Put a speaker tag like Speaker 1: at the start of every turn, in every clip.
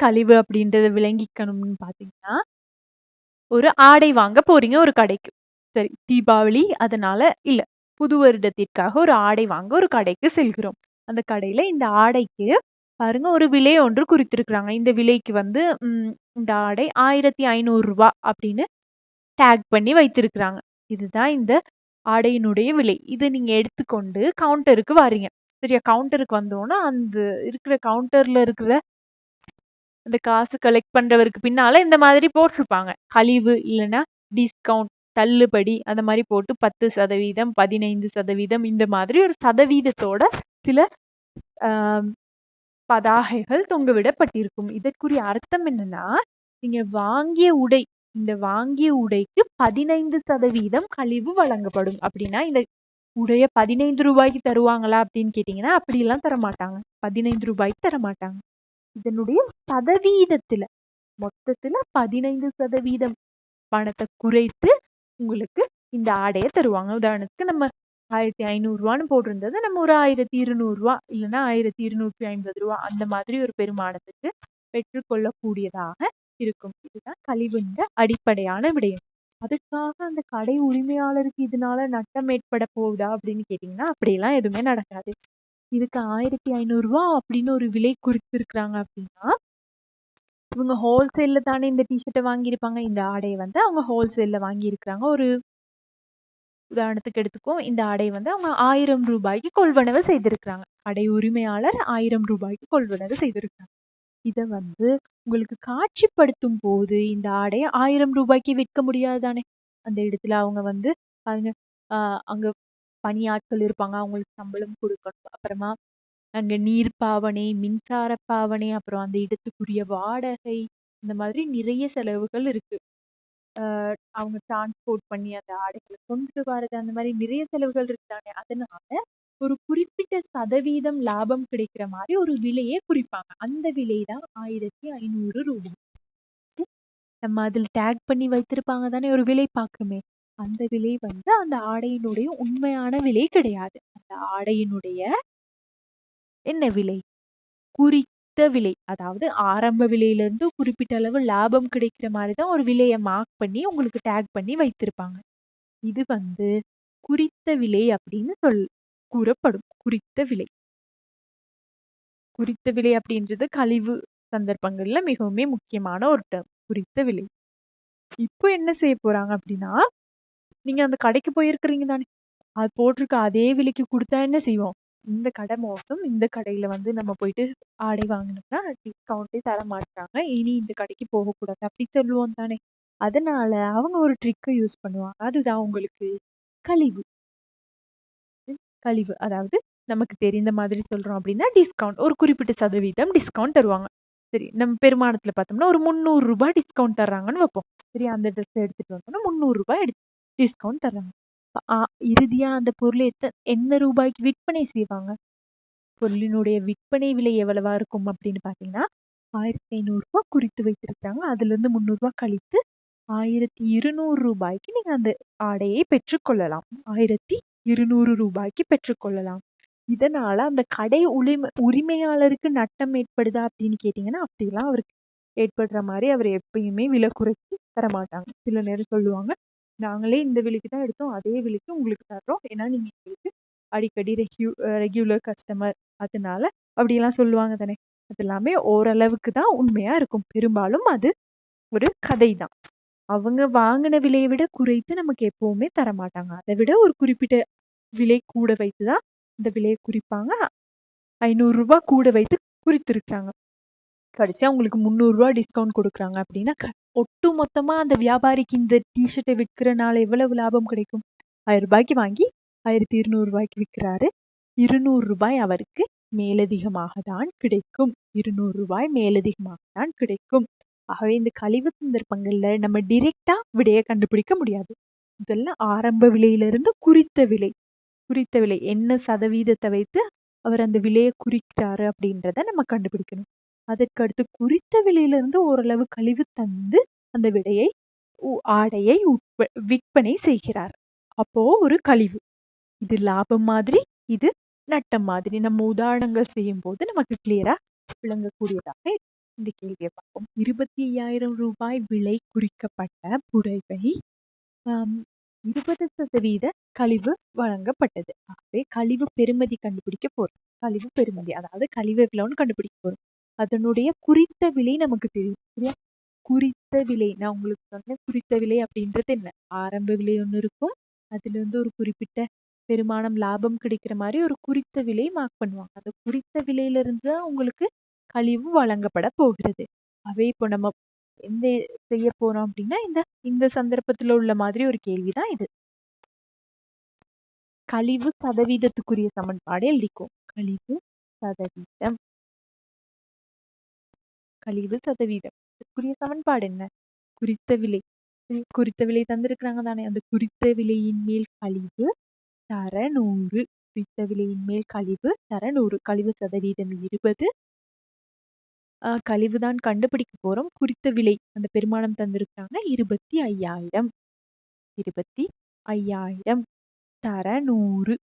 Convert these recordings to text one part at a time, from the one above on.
Speaker 1: கழிவு அப்படின்றத விளங்கிக்கணும்னு பாத்தீங்கன்னா ஒரு ஆடை வாங்க போறீங்க ஒரு கடைக்கு. சரி தீபாவளி அதனால இல்ல புது வருடத்திற்காக ஒரு ஆடை வாங்க ஒரு கடைக்கு செல்கிறோம். அந்த கடையில இந்த ஆடைக்கு பாருங்க ஒரு விலை ஒன்று குறித்திருக்கிறாங்க. இந்த விலைக்கு வந்து உம் இந்த ஆடை ஆயிரத்தி ஐநூறு ரூபா அப்படின்னு டேக் பண்ணி வைத்திருக்கிறாங்க. இதுதான் இந்த ஆடையினுடைய விலை. இதை நீங்க எடுத்துக்கொண்டு கவுண்டருக்கு வரீங்க. சரியா கவுண்டருக்கு வந்தோன்னா அந்த இருக்கிற கவுண்டர்ல இருக்கிற அந்த காசு கலெக்ட் பண்றவருக்கு பின்னால இந்த மாதிரி போட்டிருப்பாங்க. கழிவு இல்லைன்னா டிஸ்கவுண்ட் தள்ளுபடி அந்த மாதிரி போட்டு பத்து சதவீதம் பதினைந்து சதவீதம் இந்த மாதிரி ஒரு சதவீதத்தோட சில ஆஹ் பதாகைகள் தொங்கவிடப்பட்டிருக்கும். இதற்குரிய அர்த்தம் என்னன்னா நீங்க வாங்கிய உடை இந்த வாங்கிய உடைக்கு பதினைந்து சதவீதம் கழிவு வழங்கப்படும். அப்படின்னா இந்த உடைய பதினைந்து ரூபாய்க்கு தருவாங்களா அப்படின்னு கேட்டீங்கன்னா அப்படி எல்லாம் தர மாட்டாங்க பதினைந்து ரூபாய்க்கு தர மாட்டாங்க இதனுடைய சதவீதத்துல மொத்தத்துல பதினைந்து சதவீதம் பணத்தை குறைத்து உங்களுக்கு இந்த ஆடையை தருவாங்க. உதாரணத்துக்கு நம்ம ஆயிரத்தி ஐநூறு ரூபான்னு போட்டிருந்தது நம்ம ஒரு ஆயிரத்தி இருநூறு ரூபா இல்லைன்னா ஆயிரத்தி இருநூற்றி ஐம்பது ரூபா அந்த மாதிரி ஒரு பெருமானத்துக்கு பெற்றுக்கொள்ளக்கூடியதாக இருக்கும். இதுதான் கழிவுன்ற அடிப்படையான விடயம். அதுக்காக அந்த கடை உரிமையாளருக்கு இதனால நட்டம் ஏற்பட போகுதா அப்படின்னு கேட்டீங்கன்னா அப்படியெல்லாம் எதுவுமே நடக்காது. இதுக்கு ஆயிரத்தி ஐநூறு ரூபா அப்படின்னு ஒரு விலை குறித்திருக்கிறாங்க அப்படின்னா இவங்க ஹோல்சேல்ல தானே இந்த டிஷர்ட்டை வாங்கியிருப்பாங்க. இந்த ஆடையை வந்து அவங்க ஹோல்சேல்ல வாங்கியிருக்கிறாங்க. ஒரு உதாரணத்துக்கு எடுத்துக்கோ இந்த ஆடை வந்து அவங்க ஆயிரம் ரூபாய்க்கு கொள்வனவு செய்திருக்கிறாங்க. ஆடை உரிமையாளர் ஆயிரம் ரூபாய்க்கு கொள்வனவு செய்திருக்கிறாங்க. இத வந்து உங்களுக்கு காட்சிப்படுத்தும் போது இந்த ஆடையை ஆயிரம் ரூபாய்க்கு விற்க முடியாது தானே? அந்த இடத்துல அவங்க வந்து அவங்க ஆஹ் அங்க பணியாட்கள் இருப்பாங்க. அவங்களுக்கு சம்பளம் கொடுக்கணும். அப்புறமா அங்க நீர் பாவனை மின்சார பாவனை அப்புறம் அந்த இடத்துக்குரிய வாடகை இந்த மாதிரி நிறைய செலவுகள் இருக்கு. ஆஹ் அவங்க டிரான்ஸ்போர்ட் பண்ணி அந்த ஆடைகளை கொண்டு வரது அந்த மாதிரி நிறைய செலவுகள் இருக்குதானே? அதனால ஒரு குறிப்பிட்ட சதவீதம் லாபம் கிடைக்கிற மாதிரி ஒரு விலையை குறிப்பாங்க. அந்த விலை தான் ஆயிரத்தி ஐநூறு ரூபாய். நம்ம அதில் டேக் பண்ணி வைத்திருப்பாங்க தானே ஒரு விலை பார்க்குமே. அந்த விலை வந்து அந்த ஆடையினுடைய உண்மையான விலை கிடையாது. அந்த ஆடையினுடைய என்ன விலை? குறித்த விலை. அதாவது ஆரம்ப விலையில இருந்து குறிப்பிட்ட அளவு லாபம் கிடைக்கிற மாதிரிதான் ஒரு விலையை மார்க் பண்ணி உங்களுக்கு டேக் பண்ணி வைத்திருப்பாங்க. இது வந்து குறித்த விலை அப்படின்னு சொல் கூறப்படும். குறித்த விலை. குறித்த விலை அப்படின்றது கழிவு சந்தர்ப்பங்கள்ல மிகவுமே முக்கியமான ஒரு டேர்ம் குறித்த விலை. இப்போ என்ன செய்ய போறாங்க அப்படின்னா நீங்க அந்த கடைக்கு போயிருக்கிறீங்க தானே அது போட்டிருக்க அதே விலைக்கு கொடுத்தா என்ன செய்வோம்? இந்த கடை மோசம் இந்த கடையில வந்து நம்ம போயிட்டு ஆடை வாங்கினோம்னா டிஸ்கவுண்டே தர மாட்டாங்க இனி இந்த கடைக்கு போகக்கூடாது அப்படி சொல்லுவோம் தானே. அதனால அவங்க ஒரு ட்ரிக்கை யூஸ் பண்ணுவாங்க. அதுதான் அவங்களுக்கு கழிவு. கழிவு. அதாவது நமக்கு தெரிந்த மாதிரி சொல்றோம் அப்படின்னா டிஸ்கவுண்ட் ஒரு குறிப்பிட்ட சதவீதம் டிஸ்கவுண்ட் தருவாங்க. சரி நம்ம பெருமானத்துல பார்த்தோம்னா ஒரு முந்நூறு ரூபாய் டிஸ்கவுண்ட் தர்றாங்கன்னு வைப்போம். சரி அந்த ட்ரெஸ் எடுத்துட்டு வந்தோம்னா முந்நூறு ரூபாய் எடுத்து டிஸ்கவுண்ட் தர்றாங்க. இறுதியா அந்த பொருளை எத்த என்ன ரூபாய்க்கு விற்பனை செய்வாங்க? பொருளினுடைய விற்பனை விலை எவ்வளவா இருக்கும் அப்படின்னு பாத்தீங்கன்னா ஆயிரத்தி ஐநூறு ரூபாய் குறித்து வைத்திருக்காங்க அதுல இருந்து முந்நூறு ரூபாய் கழித்து ஆயிரத்தி இருநூறு ரூபாய்க்கு நீங்க அந்த ஆடையை பெற்றுக்கொள்ளலாம். ஆயிரத்தி இருநூறு ரூபாய்க்கு பெற்றுக்கொள்ளலாம். இதனால அந்த கடை உரிமை உரிமையாளருக்கு நட்டம் ஏற்படுதா அப்படின்னு கேட்டீங்கன்னா அப்படிலாம் அவருக்கு ஏற்படுற மாதிரி அவர் எப்பயுமே விலை குறைச்சி தரமாட்டாங்க. சில நேரம் சொல்லுவாங்க நாங்களே இந்த விலைக்கு தான் எடுத்தோம். அதே விலைக்கு உங்களுக்கு தர்றோம். ஏன்னா நீங்க எங்களுக்கு அடிக்கடி ரெக்யூ ரெகுலர் கஸ்டமர் அதனால அப்படியெல்லாம் சொல்லுவாங்க தானே. அது எல்லாமே ஓரளவுக்கு தான் உண்மையா இருக்கும். பெரும்பாலும் அது ஒரு கதை தான். அவங்க வாங்கின விலையை விட குறைத்து நமக்கு எப்பவுமே தர மாட்டாங்க அதை விட ஒரு குறிப்பிட்ட விலை கூட வைத்துதான் இந்த விலையை குறிப்பாங்க. ஐநூறு ரூபாய் கூட வைத்து குறித்திருக்காங்க. கடைசியா உங்களுக்கு முந்நூறு ரூபாய் டிஸ்கவுண்ட் கொடுக்குறாங்க அப்படின்னா ஒட்டு மொத்தமா அந்த வியாபாரிக்கு இந்த டிஷர்ட்டை விற்கிறனால எவ்வளவு லாபம் கிடைக்கும்? ஆயிரம் ரூபாய்க்கு வாங்கி ஆயிரத்தி இருநூறு ரூபாய்க்கு விற்கிறாரு. இருநூறு ரூபாய் அவருக்கு மேலதிகமாக தான் கிடைக்கும். இருநூறு ரூபாய் மேலதிகமாக தான் கிடைக்கும். ஆகவே இந்த கழிவு சந்தர்ப்பங்கள்ல நம்ம டிரெக்டா விடையை கண்டுபிடிக்க முடியாது. இதெல்லாம் ஆரம்ப விலையிலிருந்து குறித்த விலை. குறித்த விலை. என்ன சதவீதத்தை வைத்து அவர் அந்த விலையை குறிக்கிறாரு அப்படின்றத நம்ம கண்டுபிடிக்கணும். அதற்கடுத்து குறித்த விலையிலிருந்து ஓரளவு கழிவு தந்து அந்த விடையை ஆடையை விற்பனை செய்கிறார். அப்போ ஒரு கழிவு. இது லாபம் மாதிரி இது நட்டம் மாதிரி. நம்ம உதாரணங்கள் செய்யும் போது நமக்கு கிளியரா விளங்கக்கூடியதாக இந்த கேள்வியை பார்ப்போம். இருபத்தி ஐயாயிரம் ரூபாய் விலை குறிக்கப்பட்ட புடவை இருபது சதவீத கழிவு வழங்கப்பட்டது. ஆகவே கழிவு பெறுமதி கண்டுபிடிக்க போறோம். கழிவு பெறுமதி அதாவது கழிவு எவ்வளவுன்னு கண்டுபிடிக்க போறோம். அதனுடைய குறித்த விலை நமக்கு தெரியும் சரியா? குறித்த விலை நான் உங்களுக்கு சொன்னேன் குறித்த விலை அப்படின்றது என்ன? ஆரம்ப விலை ஒண்ணு இருக்கும். அதுல இருந்து ஒரு குறிப்பிட்ட பெருமானம் லாபம் கிடைக்கிற மாதிரி ஒரு குறித்த விலை மார்க் பண்ணுவாங்க. அந்த குறித்த விலையில இருந்து தான் உங்களுக்கு கழிவு வழங்கப்பட போகிறது. அவை இப்போ நம்ம எந்த செய்ய போறோம் அப்படின்னா இந்த இந்த சந்தர்ப்பத்துல உள்ள மாதிரி ஒரு கேள்விதான் இது. கழிவு சதவீதத்துக்குரிய சமன்பாடு எழுதிக்கும் கழிவு சதவீதம். கழிவு சதவீதம். இதுக்குரிய சமன்பாடு என்ன? குறித்த விலை. குறித்த விலை தந்திருக்கிறாங்க தானே. அந்த குறித்த விலையின் மேல் கழிவு தர நூறு. குறித்த விலையின் மேல் கழிவு தர நூறு. கழிவு சதவீதம் இருபது. ஆஹ் கழிவுதான் கண்டுபிடிக்க போறோம். குறித்த விலை. அந்த பெருமானம் தந்திருக்காங்க இருபத்தி ஐயாயிரம். இருபத்தி ஐயாயிரம் தர நூறு.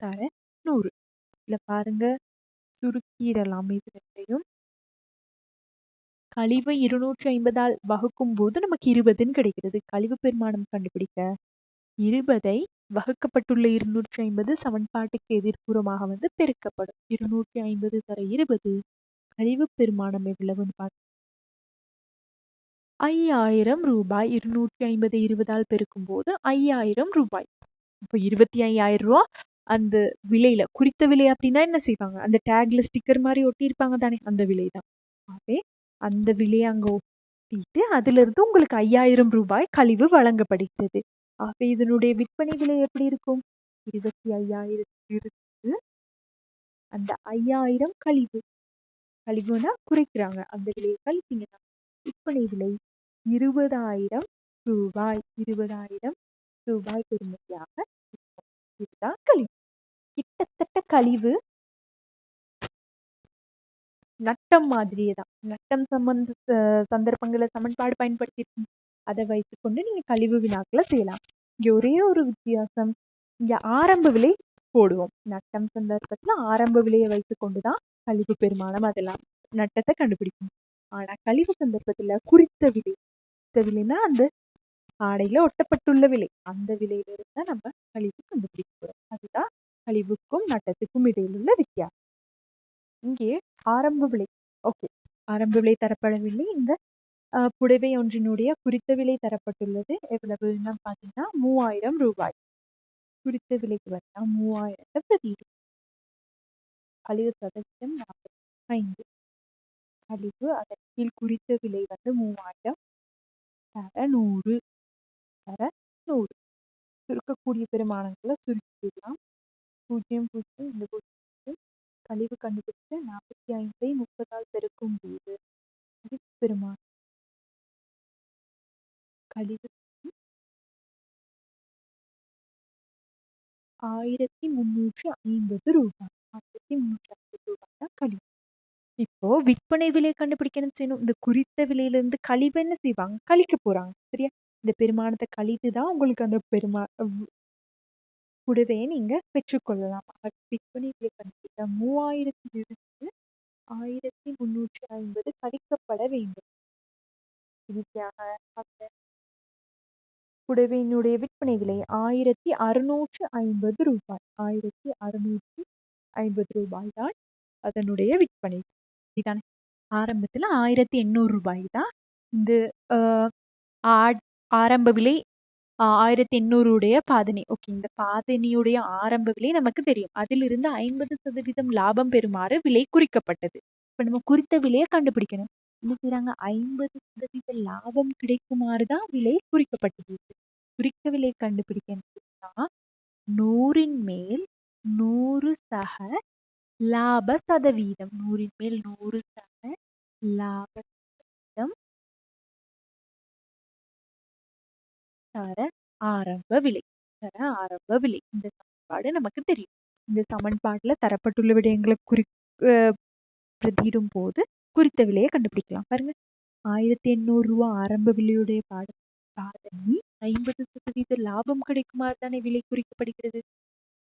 Speaker 1: தர நூறு. இதுல பாருங்க. சுருக்கிடலாம் இது ரெண்டையும். கழிவு இருநூற்றி ஐம்பதால் வகுக்கும் போது நமக்கு இருபதுன்னு கிடைக்கிறது. கழிவு பெருமானம் கண்டுபிடிக்க. இருபதை வகுக்கப்பட்டுள்ள இருநூற்றி ஐம்பது சமன்பாட்டுக்கு எதிர்ப்புறமாக வந்து பெருக்கப்படும். இருநூற்றி ஐம்பது தர இருபது. கழிவு பெருமானம் எவ்வளவுன்னு பார்க்க ஐயாயிரம் ரூபாய். இருநூற்றி ஐம்பது இருபதால் பெருக்கும் போது ஐயாயிரம் ரூபாய். இப்போ இருபத்தி ஐயாயிரம் ரூபாய் அந்த விலையில குறித்த விலை அப்படின்னா என்ன செய்வாங்க? அந்த டேக்ல ஸ்டிக்கர் மாதிரி ஒட்டி இருப்பாங்க தானே அந்த விலை தான் அதே அந்த விலையை அங்க ஒட்டிட்டு அதுல இருந்து உங்களுக்கு ஐயாயிரம் ரூபாய் கழிவு வழங்கப்படுகிறது. ஆக இதனுடைய விற்பனை விலை எப்படி இருக்கும்? இருபத்தி ஐயாயிரத்திலிருந்து அந்த ஐயாயிரம் கழிவு. கழிவுனா குறைக்கிறாங்க. அந்த விலையை கழிப்பீங்கன்னா விற்பனை விலை இருபதாயிரம் ரூபாய். இருபதாயிரம் ரூபாய் பெறுமதியாக இதுதான் கழிவு. கிட்டத்தட்ட கழிவு நட்டம் மாதிரியே தான். நட்டம் சம்பந்த சந்தர்ப்பங்களை சமன்பாடு பயன்படுத்தி அதை வைத்துக்கொண்டு நீங்க கழிவு வினாக்களை செய்யலாம். இங்க ஒரே ஒரு வித்தியாசம். இங்க ஆரம்ப விலை போடுவோம். நட்டம் சந்தர்ப்பத்துல ஆரம்ப விலையை வைத்துக்கொண்டுதான் கழிவு பெருமானம் அதெல்லாம் நட்டத்தை கண்டுபிடிக்கும். ஆனா கழிவு சந்தர்ப்பத்துல குறித்த விலை குறித்த விலைன்னா அந்த ஆடையில ஒட்டப்பட்டுள்ள விலை. அந்த விலையில இருந்தா நம்ம கழிவு கண்டுபிடிக்க போறோம். அதுதான் கழிவுக்கும் நட்டத்துக்கும் இடையில் உள்ள வித்தியாசம். இங்கே ஆரம்ப விலை. ஓகே ஆரம்ப விலை தரப்படவில்லை. இந்த புடவை ஒன்றினுடைய குறித்த விலை தரப்பட்டுள்ளது. எவ்வளவுன்னா பார்த்தீங்கன்னா மூவாயிரம் ரூபாய். குறித்த விலைக்கு வந்தா மூவாயிரத்தை பிரதி கழிவு சதவீதம் நாற்பத்தி ஐந்து கழிவு அதன் கீழ் குறித்த விலை வந்து மூவாயிரம். தர நூறு. தர நூறு. சுருக்கக்கூடிய பெருமானங்களை சுருக்கிடலாம். பூஜ்ஜியம் பூஜ்ஜியம் இந்த பூஜ்ஜியம். கழிவு கண்டுபிடிச்சு நாற்பத்தி ஐந்தை முப்பதால் பெருக்கும் போது பெருமான் கழிவு ஆயிரத்தி முன்னூற்றி ஐம்பது ரூபாய். ஆயிரத்தி முன்னூற்றி ஐம்பது ரூபாய் தான் கழிவு இப்போ விற்பனை விலை கண்டுபிடிக்கணும் செய்யணும். இந்த குறித்த விலையில இருந்து கழிவு என்ன செய்வாங்க? கழிக்க போறாங்க. சரியா? இந்த பெருமானத்தை கழித்துதான் உங்களுக்கு அந்த பெருமா கூடவே நீங்க பெற்றுக்கொள்ளலாம். ஆக விற்பனை விலை கண்டுபிடிக்க மூவாயிரத்தி ஆயிரத்தி முன்னூற்றி ஐம்பது கழிக்கப்பட வேண்டும். இறுதியாக புடவையினுடைய விற்பனை விலை ஆயிரத்தி அறுநூற்று ஐம்பது ரூபாய். ஆயிரத்தி அறுநூற்று ஐம்பது ரூபாய் தான் அதனுடைய விற்பனை. இதானே. ஆரம்பத்துல ஆயிரத்தி எண்ணூறு ரூபாய் தான். இந்த ஆஹ் ஆட்- ஆரம்ப விலை ஆயிரத்தி எண்ணூறுடைய பாதணி ஓகே இந்த பாதணியுடைய ஆரம்ப விலை நமக்கு தெரியும். அதிலிருந்து ஐம்பது சதவீதம் லாபம் பெறுமாறு விலை குறிக்கப்பட்டது. இப்ப நம்ம குறித்த விலையை கண்டுபிடிக்கணும். என்ன செய்யறாங்க ஐம்பது சதவீத லாபம் கிடைக்குமாறுதான் விலை குறிக்கப்பட்டிருக்கு குறிக்க விலை கண்டுபிடிக்கணும்னா நூறின் மேல் நூறு சக லாப சதவீதம். நூறின் மேல் நூறு சக லாப தர ஆரம்ப விலை. தர ஆரம்ப விலை. இந்த சமன்பாடு நமக்கு தெரியும். இந்த சமன்பாடுல தரப்பட்டுள்ள விடயங்களை குறி பிரதியிடும் போது குறித்த விலையை கண்டுபிடிக்கலாம். பாருங்க. ஆயிரத்தி எண்ணூறு ரூபாய் ஆரம்ப விலையுடைய பாட பாதணி ஐம்பது சதவீத லாபம் கிடைக்குமாறு தானே விலை குறிக்கப்படுகிறது?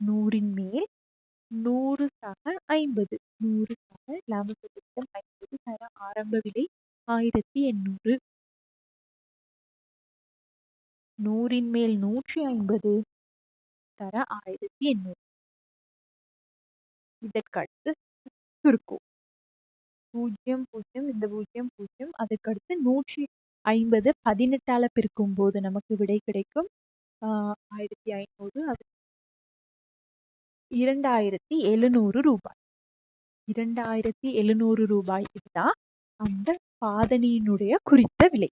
Speaker 1: நூறின் மேல் நூறு சக ஐம்பது. நூறு சக லாப சதவீதம் ஐம்பது தர ஆரம்ப விலை ஆயிரத்தி எண்ணூறு. நூறின் மேல் நூற்றி ஐம்பது தர ஆயிரத்தி எண்ணூறு. இதற்கடுத்து சுருக்கம். பூஜ்ஜியம் பூஜ்ஜியம் இந்த பூஜ்ஜியம் பூஜ்ஜியம் அதுக்கடுத்து நூற்றி ஐம்பது பதினெட்டால பிரிக்கும் போது நமக்கு விடை கிடைக்கும். ஆஹ் ஆயிரத்தி ஐநூறு அது இரண்டாயிரத்தி எழுநூறு ரூபாய். இரண்டாயிரத்தி எழுநூறு ரூபாய் இதுதான் அந்த பாதணியினுடைய குறித்த விலை.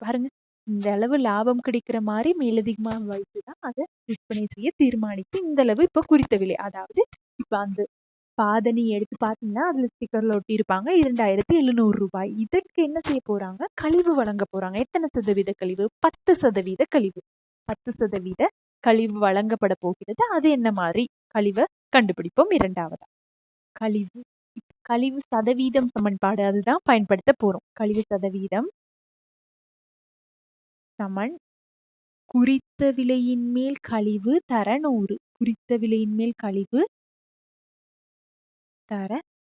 Speaker 1: பாருங்க. இந்த அளவு லாபம் கிடைக்கிற மாதிரி மேலதிகமா வைத்துதான் அதை விற்பனை செய்ய தீர்மானித்து இந்த அளவு இப்ப குறித்த விலை. அதாவது இப்ப அந்த பாதணி எடுத்து பாத்தீங்கன்னா அதுல ஸ்டிக்கர்ல ஒட்டி இருப்பாங்க இரண்டாயிரத்தி எழுநூறு ரூபாய். இதற்கு என்ன செய்ய போறாங்க? கழிவு வழங்க போறாங்க. எத்தனை சதவீத கழிவு? பத்து சதவீத கழிவு. பத்து சதவீத கழிவு வழங்கப்பட போகிறது. அது என்ன மாதிரி? கழிவை கண்டுபிடிப்போம். இரண்டாவதா. கழிவு. கழிவு சதவீதம் சமன்பாடு அதுதான் பயன்படுத்த போறோம். கழிவு சதவீதம் சமன் குறித்த விலையின் மேல் கழிவு தர நூறு. குறித்த விலையின் மேல் கழிவு தர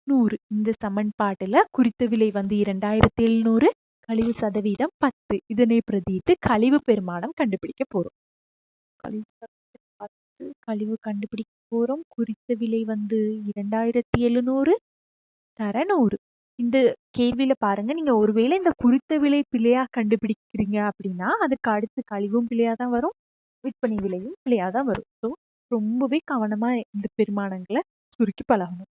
Speaker 1: நூறு. இந்த சமன்பாட்டுல குறித்த விலை வந்து இரண்டாயிரத்தி எழுநூறு கழிவு சதவீதம் பத்து. இதனை பிரதியிட்டு கழிவு பெருமானம் கண்டுபிடிக்க போறோம். பத்து கழிவு கண்டுபிடிக்க போறோம். குறித்த விலை வந்து இரண்டாயிரத்தி எழுநூறு தர நூறு. இந்த கேள்வியில பாருங்க. நீங்க ஒருவேளை இந்த குறித்த விலை பிழையா கண்டுபிடிக்கிறீங்க அப்படின்னா அதுக்கு அடுத்து கழிவும் பிழையா தான் வரும் விற்பனை விலையும் பிழையா தான் வரும். ஸோ ரொம்பவே கவனமா இந்த பெருமானங்களை சுருக்கி பழகணும்.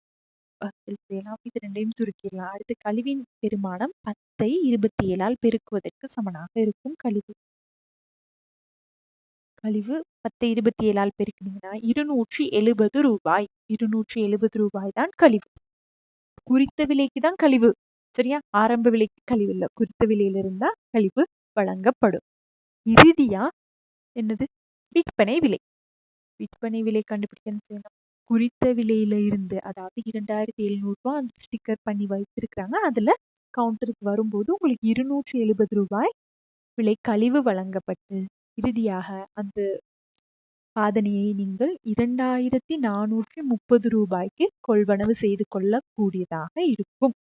Speaker 1: செய்யலாம் இது ரெண்டையும் சுருக்கிடலாம். அடுத்து கழிவின் பெருமானம் பத்தை இருபத்தி ஏழால் பெருக்குவதற்கு சமனாக இருக்கும் கழிவு. கழிவு பத்தை இருபத்தி ஏழால் பெருக்கினீங்கன்னா இருநூற்றி எழுபது ரூபாய். இருநூற்றி எழுபது ரூபாய் தான் கழிவு. குறித்த விலைக்கு தான் கழிவு சரியா? ஆரம்ப விலைக்கு கழிவு இல்லை. குறித்த விலையில இருந்தா கழிவு வழங்கப்படும். இறுதியா என்னது? விற்பனை விலை. விற்பனை விலை கண்டுபிடிக்கணும் செய்யணும். குறித்த விலையில இருந்து அதாவது இரண்டாயிரத்தி எழுநூறு ரூபாய் அந்த ஸ்டிக்கர் பண்ணி வைத்திருக்கிறாங்க. அதுல கவுண்டருக்கு வரும்போது உங்களுக்கு இருநூற்றி எழுபது ரூபாய் விலை கழிவு வழங்கப்பட்டு இறுதியாக அந்த சாதனையை நீங்கள் இரண்டாயிரத்தி நானூற்றி முப்பது ரூபாய்க்கு கொள்வனவு செய்து கொள்ளக்கூடியதாக இருக்கும்.